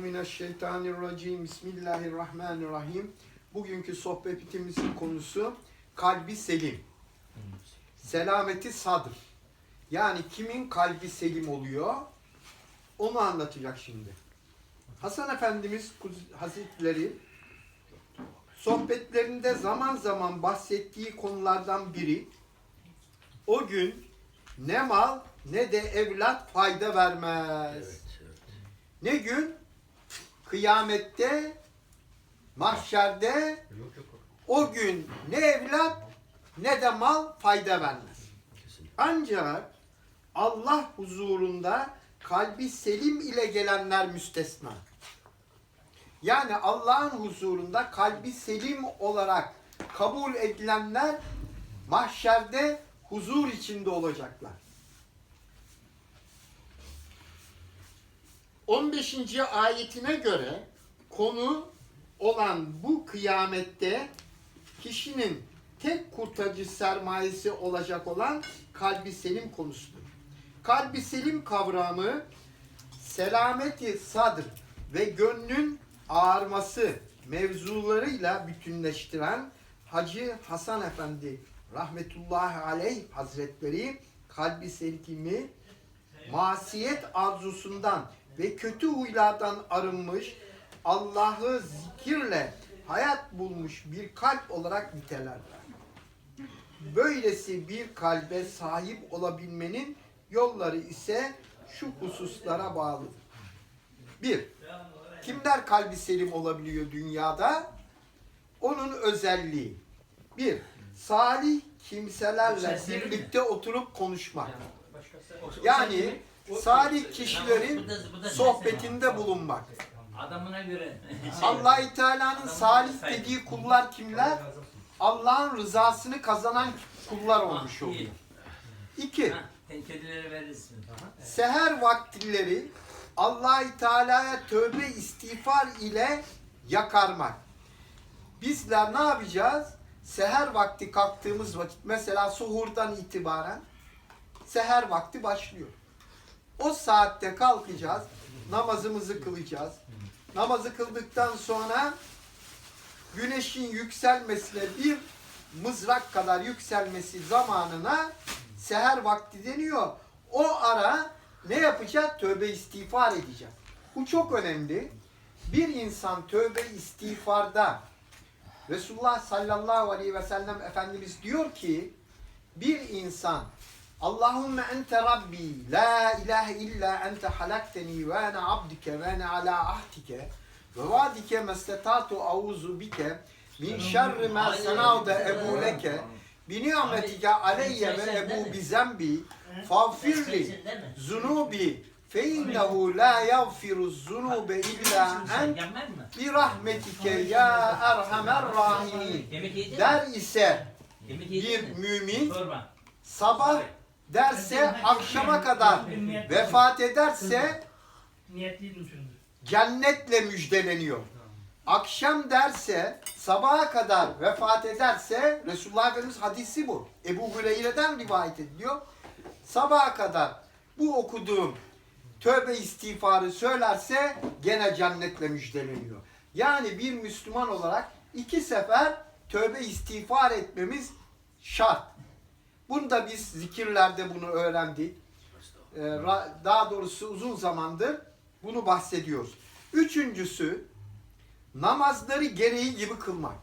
Mineşşeytanirracim. Bismillahirrahmanirrahim. Bugünkü sohbetimizin konusu kalbi selim. Selameti sadır. Yani kimin kalbi selim oluyor? Onu anlatacak şimdi. Hasan Efendimiz Hazretleri sohbetlerinde zaman zaman bahsettiği konulardan biri o gün ne mal ne de evlat fayda vermez. Ne gün? Kıyamette, mahşerde o gün ne evlat ne de mal fayda vermez. Ancak Allah huzurunda kalbi selim ile gelenler müstesna. Yani Allah'ın huzurunda kalbi selim olarak kabul edilenler mahşerde huzur içinde olacaklar. 15. ayetine göre konu olan bu kıyamette kişinin tek kurtarıcı sermayesi olacak olan kalbi selim konusudur. Kalbi selim kavramı selameti sadr ve gönlün ağarması mevzularıyla bütünleştiren Hacı Hasan Efendi rahmetullahi aleyh hazretleri kalbi selimi masiyet arzusundan ve kötü huylardan arınmış, Allah'ı zikirle hayat bulmuş bir kalp olarak nitelerler. Böylesi bir kalbe sahip olabilmenin yolları ise şu hususlara bağlıdır. Bir, kimler kalbi selim olabiliyor dünyada? Onun özelliği. Bir, salih kimselerle birlikte oturup konuşmak. Yani salih kişilerin sohbetinde bulunmak. Adamına göre. Allah-u Teala'nın salih dediği kullar kimler? Allah'ın rızasını kazanan kullar olmuş oluyor. İki, seher vaktilleri Allah-u Teala'ya tövbe istiğfar ile yakarmak. Bizler ne yapacağız? Seher vakti kalktığımız vakit mesela suhurdan itibaren seher vakti başlıyor. O saatte kalkacağız, namazımızı kılacağız. Namazı kıldıktan sonra güneşin yükselmesine bir mızrak kadar yükselmesi zamanına seher vakti deniyor. O ara ne yapacak? Tövbe istiğfar edecek. Bu çok önemli. Bir insan tövbe istiğfarda Resulullah sallallahu aleyhi ve sellem Efendimiz diyor ki bir insan Allahümme ente Rabbi la ilahe illa ente halakteni ve ene abdike ve ene ala ahdike ve vadike mestetatu auzu bike min şerri ma senavde ebu leke. Bi ni'metike aleyye ve ebu bi zembi fagfirli zunubi fe innehu la yagfiru zunube illa ent bi rahmetike ya erhamer rahimin. Der ise bir mümin sabah derse akşama kadar vefat ederse cennetle müjdeleniyor. Akşam derse sabaha kadar vefat ederse Resulullah Efendimiz hadisi bu. Ebu Hureyre'den rivayet ediliyor. Sabaha kadar bu okuduğum tövbe istiğfarı söylerse gene cennetle müjdeleniyor. Yani bir Müslüman olarak iki sefer tövbe istiğfar etmemiz şart. Bunu da biz zikirlerde bunu öğrendik. Ee, daha doğrusu uzun zamandır bunu bahsediyoruz. Üçüncüsü namazları gereği gibi kılmak.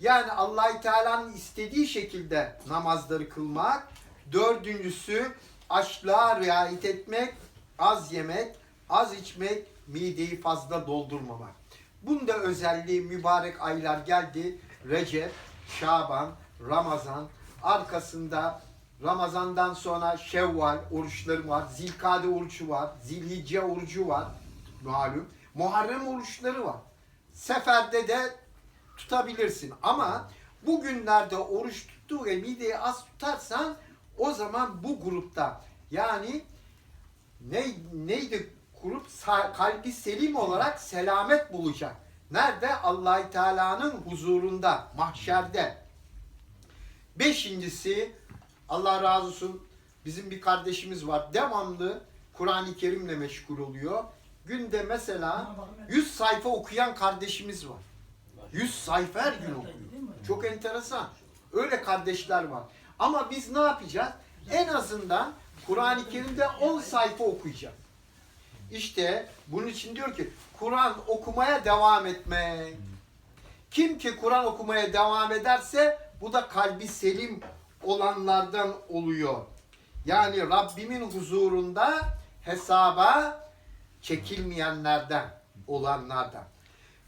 Yani Allah Teala'nın istediği şekilde namazları kılmak. Dördüncüsü açlığa riayet etmek, az yemek, az içmek, mideyi fazla doldurmamak. Bunda özelliği mübarek aylar geldi. Recep, Şaban, Ramazan, arkasında Ramazan'dan sonra Şevval oruçları var, Zilkade orucu var, Zilhicce orucu var malum. Muharrem oruçları var. Seferde de tutabilirsin ama bu günlerde oruç tuttuğu ve mideyi az tutarsan o zaman bu grupta yani ne, neydi grup kalbi selim olarak selamet bulacak. Nerede? allah Teala'nın huzurunda, mahşerde. Beşincisi Allah razı olsun bizim bir kardeşimiz var. Devamlı Kur'an-ı Kerim'le meşgul oluyor. Günde mesela 100 sayfa okuyan kardeşimiz var. 100 sayfa her gün okuyor. Çok enteresan. Öyle kardeşler var. Ama biz ne yapacağız? En azından Kur'an-ı Kerim'de 10 sayfa okuyacağız. İşte bunun için diyor ki Kur'an okumaya devam etmek. Kim ki Kur'an okumaya devam ederse bu da kalbi selim olanlardan oluyor. Yani Rabbimin huzurunda hesaba çekilmeyenlerden olanlardan.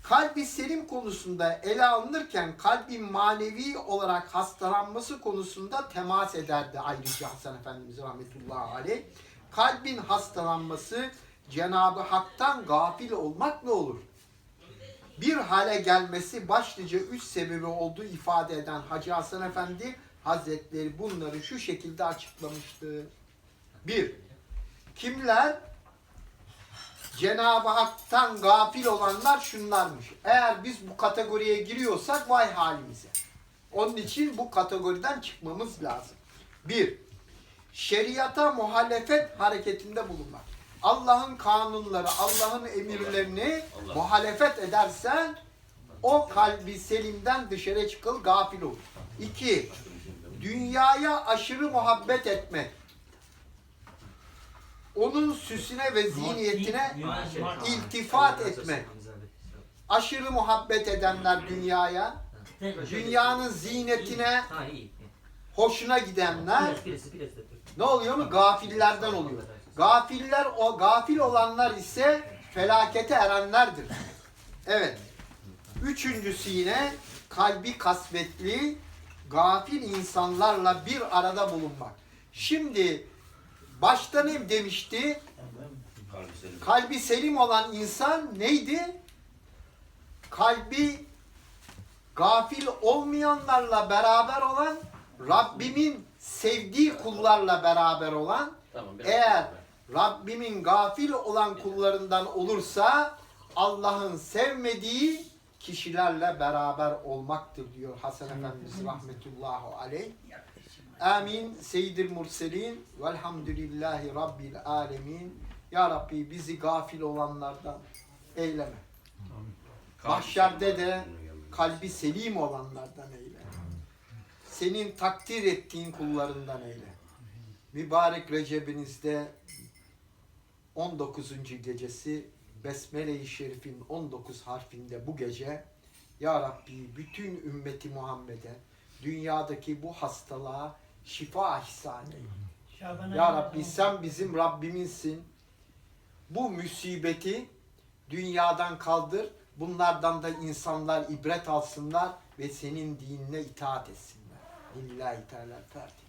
Kalbi selim konusunda ele alınırken kalbin manevi olarak hastalanması konusunda temas ederdi ayrıca Hasan Efendimiz rahmetullahi aleyh. Kalbin hastalanması Cenab-ı Hak'tan gafil olmak ne olur? Bir hale gelmesi başlıca üç sebebi olduğu ifade eden Hacı Hasan Efendi Hazretleri bunları şu şekilde açıklamıştır. Bir, kimler Cenab-ı Hak'tan gafil olanlar şunlarmış. Eğer biz bu kategoriye giriyorsak vay halimize. Onun için bu kategoriden çıkmamız lazım. Bir, şeriata muhalefet hareketinde bulunmak. Allah'ın kanunları, Allah'ın emirlerini muhalefet edersen o kalbi selimden dışarı çıkıl gafil olur. İki, dünyaya aşırı muhabbet etmek. Onun süsüne ve ziynetine iltifat etmek. Aşırı muhabbet edenler dünyaya, dünyanın ziynetine hoşuna gidenler ne oluyor mu? Gafillerden oluyor. Gafiller o gafil olanlar ise felakete erenlerdir. Evet. Üçüncüsü yine kalbi kasvetli, gafil insanlarla bir arada bulunmak. Şimdi başta ne demişti? Kalbi selim olan insan neydi? Kalbi gafil olmayanlarla beraber olan, Rabbimin sevdiği kullarla beraber olan, Tamam, eğer. Rabbimin gafil olan kullarından olursa Allah'ın sevmediği kişilerle beraber olmaktır diyor Hasan Efendimiz rahmetullahi aleyh. Amin. Seyyidil murselin velhamdülillahi rabbil alemin. Ya Rabbi bizi gafil olanlardan eyleme. Mahşerde de kalbi selim olanlardan eyle. Senin takdir ettiğin kullarından eyle. Mübarek Recep'inizde 19. gecesi Besmele-i Şerif'in 19 harfinde bu gece Ya Rabbi bütün ümmeti Muhammed'e dünyadaki bu hastalığa şifa ihsan eyle. Ya Rabbi sen bizim Rabbimizsin. Bu musibeti dünyadan kaldır. Bunlardan da insanlar ibret alsınlar ve senin dinine itaat etsinler. Lillahi Teala Fatiha.